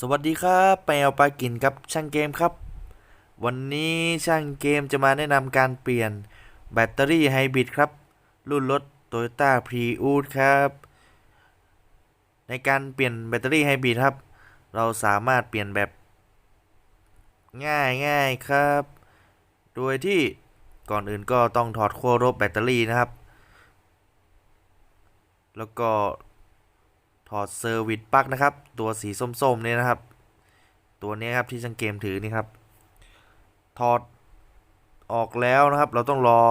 สวัสดีครับไปเอาปลากินครับช่างเกมครับ วันนี้ช่างเกมจะมาแนะนำการเปลี่ยนแบตเตอรี่ไฮบริดครับ รุ่นรถ Toyota Prius ครับ ในการเปลี่ยนแบตเตอรี่ไฮบริดครับ เราสามารถเปลี่ยนแบบ ง่ายง่ายครับ โดยที่ก่อนอื่นก็ต้องถอดขั้วลบแบตเตอรี่นะครับ แล้วก็ ถอดเซอร์วิสปลั๊กนะครับ ตัวสีส้มๆเนี่ยนะครับ ตัวนี้ครับที่ช่างเกมถือนี่ครับ ถอดออกแล้วนะครับ เราต้องรอ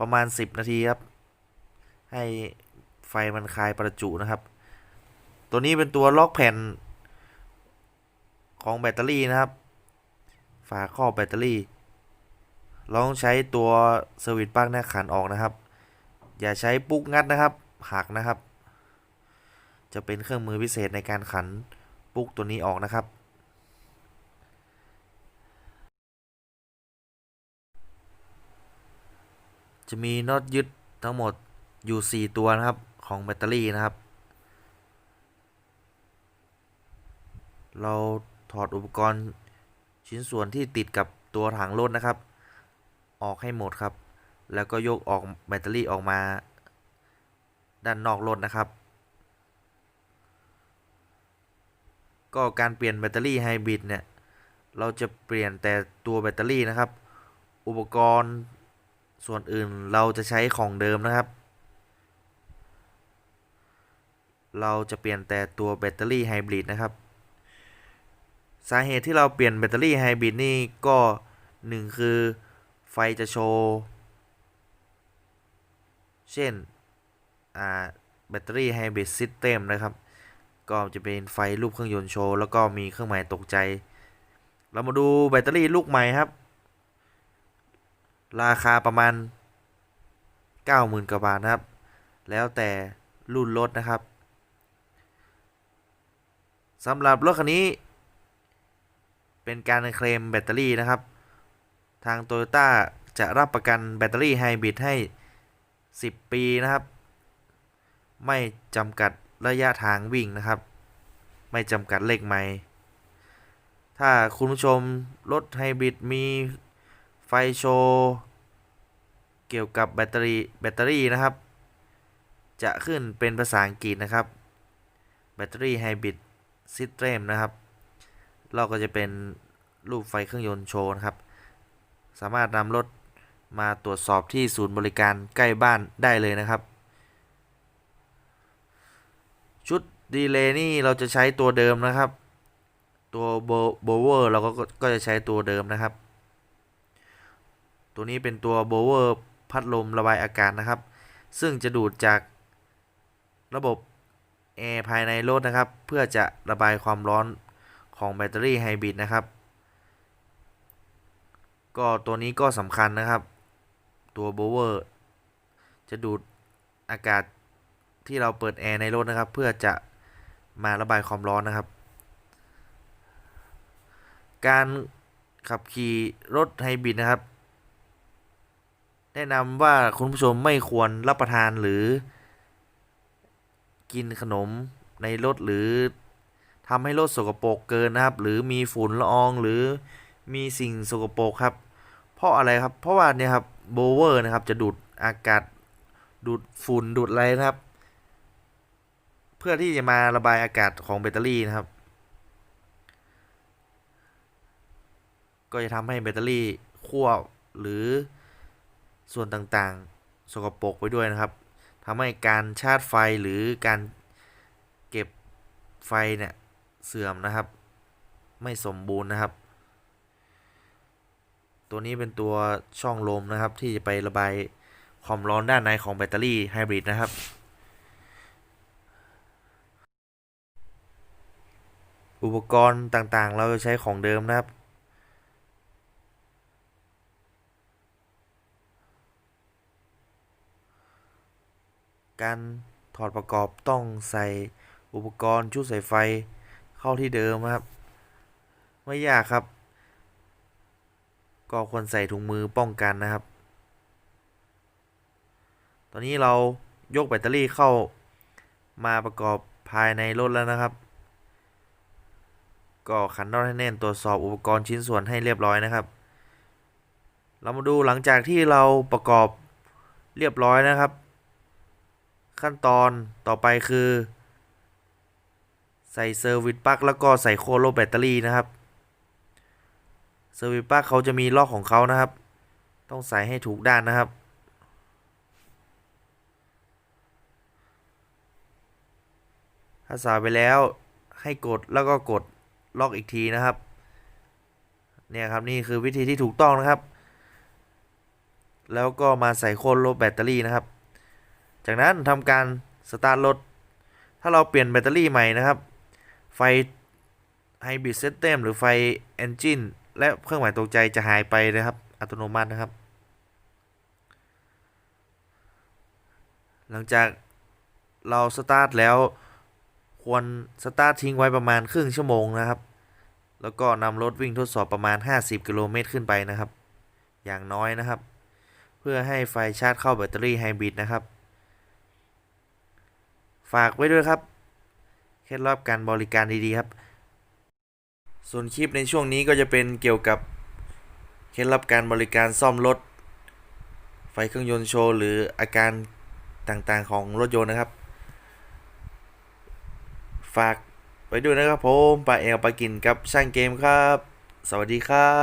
ประมาณ 10 นาทีครับ ให้ไฟมันคลายประจุนะครับ ตัวนี้เป็นตัวล็อกแผ่นของแบตเตอรี่นะครับ ฝาครอบแบตเตอรี่ เราต้องใช้ตัวเซอร์วิสปลั๊กเนี่ยขันออกนะครับ อย่าใช้ปุ๊กงัดนะครับหักนะครับ จะเป็นเครื่องมือพิเศษในการขันปลุ๊กตัวนี้ออกนะครับ จะมีน็อตยึดทั้งหมดอยู่ 4 ตัวนะครับของแบตเตอรี่นะครับ เราถอดอุปกรณ์ชิ้นส่วนที่ติดกับตัวถังรถนะครับ ออกให้หมดครับ แล้วก็ยกออกแบตเตอรี่ออกมา ด้านนอกรถนะครับ ก็การเปลี่ยนแบตเตอรี่ไฮบริดเนี่ย เราจะเปลี่ยนแต่ตัวแบตเตอรี่นะครับ อุปกรณ์ส่วนอื่นเราจะใช้ของเดิมนะครับ เราจะเปลี่ยนแต่ตัวแบตเตอรี่ไฮบริดนะครับ สาเหตุที่เราเปลี่ยนแบตเตอรี่ไฮบริดนี่ก็หนึ่งคือไฟจะโชว์ เช่นแบตเตอรี่ไฮบริดซิสเต็มนะครับ ก็จะเป็นไฟรูปเครื่องยนต์โชว์แล้วก็มีเครื่องหมายตกใจ เรามาดูแบตเตอรี่ลูกใหม่ครับ ราคาประมาณ 90,000กว่าบาทนะครับ แล้วแต่รุ่นรถนะครับสำหรับรถคันนี้ เป็นการเคลมแบตเตอรี่นะครับ ทาง Toyota จะรับประกันแบตเตอรี่ไฮบริดให้ 10 ปีนะครับ ไม่จำกัด ระยะทางวิ่งนะครับ ไม่จำกัดเลขไมล์ถ้าคุณผู้ชมรถไฮบริดมีไฟโชว์เกี่ยวกับแบตเตอรี่แบตเตอรี่นะครับ จะขึ้นเป็นภาษาอังกฤษนะครับ แบตเตอรี่ไฮบริดซิสเต็มนะครับ เราก็จะเป็นรูปไฟเครื่องยนต์โชว์นะครับ สามารถนำรถมาตรวจสอบที่ศูนย์บริการใกล้บ้านได้เลยนะครับ ชุด ดีเลย์นี่เราจะใช้ตัวเดิมนะครับ ตัวโบเวอร์เราก็ก็จะใช้ตัวเดิมนะครับ ตัวนี้เป็นตัวโบเวอร์พัดลมระบายอากาศนะครับ ซึ่งจะดูดจากระบบแอร์ภายในรถนะครับ เพื่อจะระบายความร้อนของแบตเตอรี่ไฮบริดนะครับ ก็ตัวนี้ก็สำคัญนะครับ ตัวโบเวอร์จะดูดอากาศที่เราเปิดแอร์ในรถนะครับ เพื่อจะ มาระบายความร้อนนะครับ การขับขี่รถไฮบริดนะครับ แนะนำว่าคุณผู้ชมไม่ควรรับประทานหรือ กินขนมในรถหรือทำให้รถสกปรกเกินนะครับ หรือมีฝุ่นละอองหรือมีสิ่งสกปรกครับ เพราะอะไรครับ เพราะว่าเนี่ยครับโบเวอร์นะครับจะดูดอากาศดูดฝุ่นดูดอะไรนะครับ เพื่อที่จะมาระบายอากาศของแบตเตอรี่นะครับ ก็จะทำให้แบตเตอรี่ขั้วหรือส่วนต่างๆ สกปรกไปด้วยนะครับทำให้การชาร์จไฟหรือการเก็บไฟเนี่ยเสื่อมนะครับ ไม่สมบูรณ์นะครับ ตัวนี้เป็นตัวช่องลมนะครับที่จะไประบายความร้อนด้านในของแบตเตอรี่ไฮบริดนะครับ ปกรณ์ต่างๆ เราจะใช้ของเดิมนะครับ การถอดประกอบต้องใส่อุปกรณ์ชุดสายไฟเข้าที่เดิมครับ ไม่ยากครับ ก็ควรใส่ถุงมือป้องกันนะครับ ตอนนี้เรายกแบตเตอรี่เข้ามาประกอบภายในรถแล้วนะครับ ก็ขันน็อตให้แน่นตรวจสอบอุปกรณ์ชิ้นส่วนให้เรียบร้อยนะครับ เรามาดูหลังจากที่เราประกอบเรียบร้อยนะครับ ขั้นตอนต่อไปคือ ใส่เซอร์วิสปลั๊กแล้วก็ใส่โคโลแบตเตอรี่นะครับเซอร์วิสปลั๊กเขาจะมีล็อกของเขานะครับ ต้องใส่ให้ถูกด้านนะครับถ้าใส่ไปแล้วให้กดแล้วก็กด ล็อกอีกทีนะครับ เนี่ยครับนี่คือวิธีที่ถูกต้องนะครับ แล้วก็มาใส่โคนลบแบตเตอรี่นะครับ จากนั้นทำการสตาร์ทรถ ถ้าเราเปลี่ยนแบตเตอรี่ใหม่นะครับ ไฟไฮบริด s ซ t ต็มหรือไฟเอนจินและเครื่องหมายตกใจจะหายไปนะครับ อัตโนมัตินะครับ หลังจากเราสตาร์ทแล้ว ควรสตาร์ททิ้งไว้ประมาณครึ่งชั่วโมงนะครับ แล้วก็นำรถวิ่งทดสอบประมาณ 50 กิโลเมตรขึ้นไปนะครับ อย่างน้อยนะครับ เพื่อให้ไฟชาร์จเข้าแบตเตอรี่ไฮบริดนะครับ ฝากไว้ด้วยครับ เคล็ดลับการบริการดีๆครับ ส่วนคลิปในช่วงนี้ก็จะเป็นเกี่ยวกับเคล็ดลับการบริการซ่อมรถ ไฟเครื่องยนต์โชว์ หรืออาการต่างๆของรถยนต์นะครับ ฝากไว้ด้วยนะครับผมปลาเอลปลากินกับช่างเกมครับ สวัสดีครับ